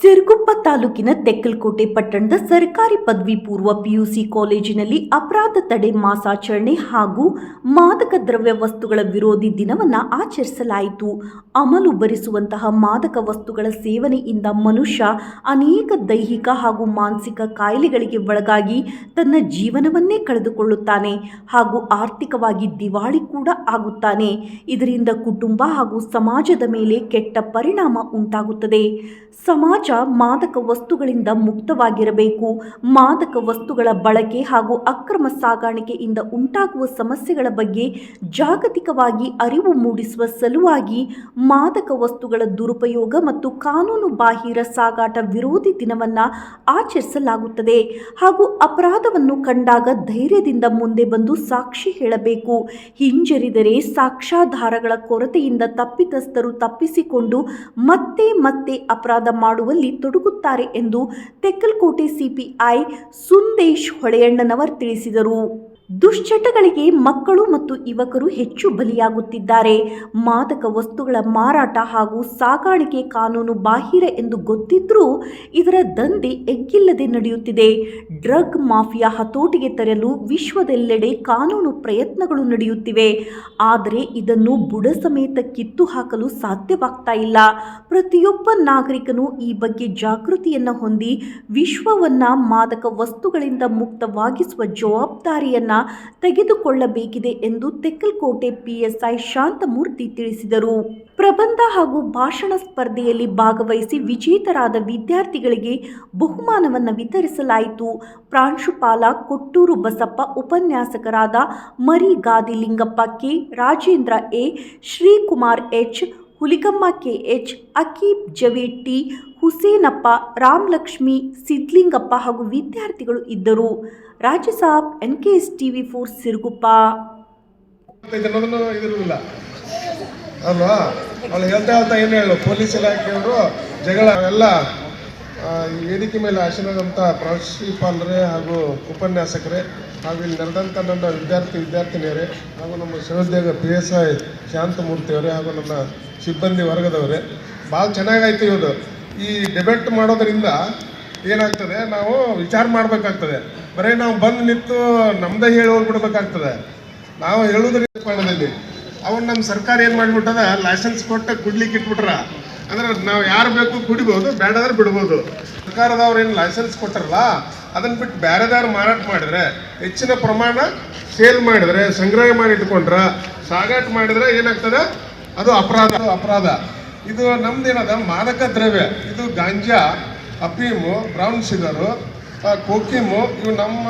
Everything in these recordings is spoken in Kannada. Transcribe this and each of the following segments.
ಸಿರುಗುಪ್ಪ ತಾಲೂಕಿನ ತೆಕ್ಕಲ್ಕೋಟೆ ಪಟ್ಟಣದ ಸರ್ಕಾರಿ ಪದವಿ ಪೂರ್ವ ಪಿಯುಸಿ ಕಾಲೇಜಿನಲ್ಲಿ ಅಪರಾಧ ತಡೆ ಮಾಸಾಚರಣೆ ಹಾಗೂ ಮಾದಕ ದ್ರವ್ಯ ವಸ್ತುಗಳ ವಿರೋಧಿ ದಿನವನ್ನು ಆಚರಿಸಲಾಯಿತು. ಅಮಲು ಭರಿಸುವಂತಹ ಮಾದಕ ವಸ್ತುಗಳ ಸೇವನೆಯಿಂದ ಮನುಷ್ಯ ಅನೇಕ ದೈಹಿಕ ಹಾಗೂ ಮಾನಸಿಕ ಕಾಯಿಲೆಗಳಿಗೆ ಒಳಗಾಗಿ ತನ್ನ ಜೀವನವನ್ನೇ ಕಳೆದುಕೊಳ್ಳುತ್ತಾನೆ ಹಾಗೂ ಆರ್ಥಿಕವಾಗಿ ದಿವಾಳಿ ಕೂಡ ಆಗುತ್ತಾನೆ. ಇದರಿಂದ ಕುಟುಂಬ ಹಾಗೂ ಸಮಾಜದ ಮೇಲೆ ಕೆಟ್ಟ ಪರಿಣಾಮ ಉಂಟಾಗುತ್ತದೆ. ಸಮಾಜ ಮಾದಕ ವಸ್ತುಗಳಿಂದ ಮುಕ್ತವಾಗಿರಬೇಕು. ಮಾದಕ ವಸ್ತುಗಳ ಬಳಕೆ ಹಾಗೂ ಅಕ್ರಮ ಸಾಗಾಣಿಕೆಯಿಂದ ಉಂಟಾಗುವ ಸಮಸ್ಯೆಗಳ ಬಗ್ಗೆ ಜಾಗತಿಕವಾಗಿ ಅರಿವು ಮೂಡಿಸುವ ಸಲುವಾಗಿ ಮಾದಕ ವಸ್ತುಗಳ ದುರುಪಯೋಗ ಮತ್ತು ಕಾನೂನು ಬಾಹಿರ ಸಾಗಾಟ ವಿರೋಧಿ ದಿನವನ್ನು ಆಚರಿಸಲಾಗುತ್ತದೆ. ಹಾಗೂ ಅಪರಾಧವನ್ನು ಕಂಡಾಗ ಧೈರ್ಯದಿಂದ ಮುಂದೆ ಬಂದು ಸಾಕ್ಷಿ ಹೇಳಬೇಕು. ಹಿಂಜರಿದರೆ ಸಾಕ್ಷ್ಯಾಧಾರಗಳ ಕೊರತೆಯಿಂದ ತಪ್ಪಿತಸ್ಥರು ತಪ್ಪಿಸಿಕೊಂಡು ಮತ್ತೆ ಮತ್ತೆ ಅಪರಾಧ ಮಾಡುವಲ್ಲಿ ತೊಡಗುತ್ತಾರೆ ಎಂದು ತೆಕ್ಕಲ್ಕೋಟೆ ಸಿಪಿಐ ಸುಂದೇಶ್ ಹೊಳೆಯಣ್ಣನವರ್ ತಿಳಿಸಿದರು. ದುಶ್ಚಟಗಳಿಗೆ ಮಕ್ಕಳು ಮತ್ತು ಯುವಕರು ಹೆಚ್ಚು ಬಲಿಯಾಗುತ್ತಿದ್ದಾರೆ. ಮಾದಕ ವಸ್ತುಗಳ ಮಾರಾಟ ಹಾಗೂ ಸಾಗಾಣಿಕೆ ಕಾನೂನು ಬಾಹಿರ ಎಂದು ಗೊತ್ತಿದ್ರೂ ಇದರ ದಂಧೆ ಎಗ್ಗಿಲ್ಲದೆ ನಡೆಯುತ್ತಿದೆ. ಡ್ರಗ್ ಮಾಫಿಯಾ ಹತೋಟಿಗೆ ತರಲು ವಿಶ್ವದೆಲ್ಲೆಡೆ ಕಾನೂನು ಪ್ರಯತ್ನಗಳು ನಡೆಯುತ್ತಿವೆ. ಆದರೆ ಇದನ್ನು ಬುಡ ಸಮೇತ ಕಿತ್ತು ಹಾಕಲು ಸಾಧ್ಯವಾಗ್ತಾ ಇಲ್ಲ. ಪ್ರತಿಯೊಬ್ಬ ನಾಗರಿಕನು ಈ ಬಗ್ಗೆ ಜಾಗೃತಿಯನ್ನು ಹೊಂದಿ ವಿಶ್ವವನ್ನ ಮಾದಕ ವಸ್ತುಗಳಿಂದ ಮುಕ್ತವಾಗಿಸುವ ಜವಾಬ್ದಾರಿಯನ್ನ ತೆಗೆದುಕೊಳ್ಳಬೇಕಿದೆ ಎಂದು ತೆಕ್ಕಲ್ಕೋಟೆ ಪಿಎಸ್ಐ ಶಾಂತಮೂರ್ತಿ ತಿಳಿಸಿದರು. ಪ್ರಬಂಧ ಹಾಗೂ ಭಾಷಣ ಸ್ಪರ್ಧೆಯಲ್ಲಿ ಭಾಗವಹಿಸಿ ವಿಜೇತರಾದ ವಿದ್ಯಾರ್ಥಿಗಳಿಗೆ ಬಹುಮಾನವನ್ನು ವಿತರಿಸಲಾಯಿತು. ಪ್ರಾಂಶುಪಾಲ ಕೊಟ್ಟೂರು ಬಸಪ್ಪ, ಉಪನ್ಯಾಸಕರಾದ Marigadi Lingappa K. Rajendra A. Shrikumar H. Huligamma K H, Akib Javetti Husenappa, Ramalakshmi, Sidlingappa ಹಾಗೂ ವಿದ್ಯಾರ್ಥಿಗಳು ಇದ್ದರು. ರಾಜ್ಯ Sab N K S TV four Siruguppa ಅಲ್ವಾ? ಅವಳು ಹೇಳ್ತಾ ಹೇಳ್ತಾ ಏನು ಹೇಳು, ಪೊಲೀಸ್ ಇಲಾಖೆಯವರು ಜಗಳ, ಎಲ್ಲ ವೇದಿಕೆ ಮೇಲೆ ಆಶೀರ್ವಾದಂಥ ಪ್ರಾಂಶುಪಾಲರೇ ಹಾಗೂ ಉಪನ್ಯಾಸಕರೇ, ಹಾಗೂ ಇಲ್ಲಿ ನಡೆದಂಥ ನನ್ನ ವಿದ್ಯಾರ್ಥಿ ವಿದ್ಯಾರ್ಥಿನಿಯರೇ, ಹಾಗೂ ನಮ್ಮ ಸಹೋದ್ಯೋಗ ಪಿ ಎಸ್ ಐ ಶಾಂತಮೂರ್ತಿಯವರೇ, ಹಾಗೂ ನನ್ನ ಸಿಬ್ಬಂದಿ ವರ್ಗದವರೇ, ಭಾಳ ಚೆನ್ನಾಗಾಯ್ತು ಇವರು ಈ ಡಿಬೇಟ್ ಮಾಡೋದರಿಂದ ಏನಾಗ್ತದೆ, ನಾವು ವಿಚಾರ ಮಾಡಬೇಕಾಗ್ತದೆ. ಬರೀ ನಾವು ಬಂದು ನಿಂತು ನಮ್ಮದೇ ಹೇಳಿ ಹೋಗ್ಬಿಡ್ಬೇಕಾಗ್ತದೆ. ನಾವು ಹೇಳುವುದರಿಂದ ಕಾರಣದಲ್ಲಿ ಅವನ್ ನಮ್ಮ ಸರ್ಕಾರ ಏನು ಮಾಡಿಬಿಟ್ಟದ? ಲೈಸೆನ್ಸ್ ಕೊಟ್ಟು ಕುಡ್ಲಿಕ್ಕೆ ಇಟ್ಬಿಟ್ರ. ಅಂದ್ರೆ ನಾವು ಯಾರು ಬೇಕು ಕುಡಿಬೋದು ಬೇಡದ್ರೆ ಬಿಡ್ಬೋದು. ಸರ್ಕಾರದವ್ರು ಏನು ಲೈಸೆನ್ಸ್ ಕೊಟ್ಟರಲ್ಲ ಅದನ್ನ ಬಿಟ್ಟು ಬೇರೆದವ್ರು ಮಾರಾಟ ಮಾಡಿದ್ರೆ, ಹೆಚ್ಚಿನ ಪ್ರಮಾಣ ಸೇಲ್ ಮಾಡಿದ್ರೆ, ಸಂಗ್ರಹ ಮಾಡಿ ಇಟ್ಕೊಂಡ್ರೆ, ಸಾಗಾಟ ಮಾಡಿದ್ರೆ ಏನಾಗ್ತದೆ? ಅದು ಅಪರಾಧ. ಅಪರಾಧ. ಇದು ನಮ್ದೇನದ? ಮಾದಕ ದ್ರವ್ಯ. ಇದು ಗಾಂಜಾ ಅಫೀಮು ಬ್ರೌನ್ ಶುಗರು ಕೋಕಿಮು, ಇವು ನಮ್ಮ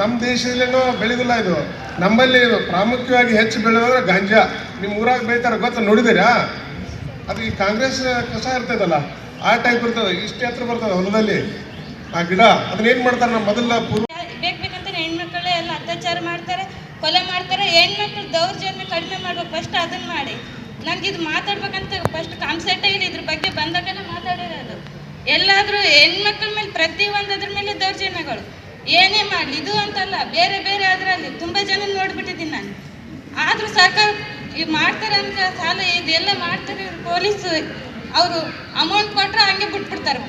ನಮ್ಮ ದೇಶದಲ್ಲೇನೋ ಬೆಳೆದಿಲ್ಲ ಇದು. ನಮ್ಮಲ್ಲಿ ಇದು ಪ್ರಾಮುಖ್ಯವಾಗಿ ಹೆಚ್ಚು ಬೆಳೆಯೋದ್ರೆ ಗಾಂಜಾ. ನಿಮ್ಮ ಊರಾಗ ಬೆಳಿತಾರೆ ಗೊತ್ತು? ನೋಡಿದಿರಾ ಅದು ಈ ಕಾಂಗ್ರೆಸ್ ಕಸ ಇರ್ತದಲ್ಲ, ಆ ಟೈಪ್ ಇರ್ತದೆ. ಇಷ್ಟು ಹತ್ರ ಬರ್ತದೆ ಹೊಲದಲ್ಲಿ. ಆ ಗಿಡ ಅದನ್ನೇನು ಮಾಡ್ತಾರೆ? ನಮ್ಮ ಮೊದಲ ಪೂರ್ವ ಬೇಕು ಬೇಕಂತ ಹೆಣ್ಮಕ್ಳು ಎಲ್ಲ ಅತ್ಯಾಚಾರ ಮಾಡ್ತಾರೆ, ಕೊಲೆ ಮಾಡ್ತಾರೆ. ಹೆಣ್ಮಕ್ಳು ದೌರ್ಜನ್ಯ ಕಡಿಮೆ ಮಾಡ್ಬೇಕು. ಫಸ್ಟ್ ಅದನ್ನ ಮಾಡಿ. ನನ್ಗೆ ಇದು ಮಾತಾಡ್ಬೇಕಂತ ಫಸ್ಟ್ ಕಾನ್ಸೆಪ್ಟೇ ಇಲ್ಲ ಇದ್ರ ಬಗ್ಗೆ ಬಂದಾಗಲೇ ಮಾತಾಡಿರೋದು. ಎಲ್ಲಾದರೂ ಹೆಣ್ಮಕ್ಳ ಮೇಲೆ ಪ್ರತಿ ಒಂದದ್ರ ಮೇಲೆ ದೌರ್ಜನ್ಯಗಳು. ಏನೇ ಮಾಡಲಿ, ಇದು ಅಂತಲ್ಲ, ಬೇರೆ ಬೇರೆ ಅದರಲ್ಲಿ ತುಂಬ ಜನ ನೋಡ್ಬಿಟ್ಟಿದ್ದೀನಿ ನಾನು. ಆದ್ರೂ ಸರ್ಕಾರ ಈಗ ಮಾಡ್ತಾರೆ ಅಂತ ಸಾಲ, ಇದೆಲ್ಲ ಮಾಡ್ತಾರೆ ಪೊಲೀಸ್, ಅವರು ಅಮೌಂಟ್ ಕೊಟ್ಟರೆ ಹಂಗೆ ಬಿಟ್ಬಿಡ್ತಾರೆ.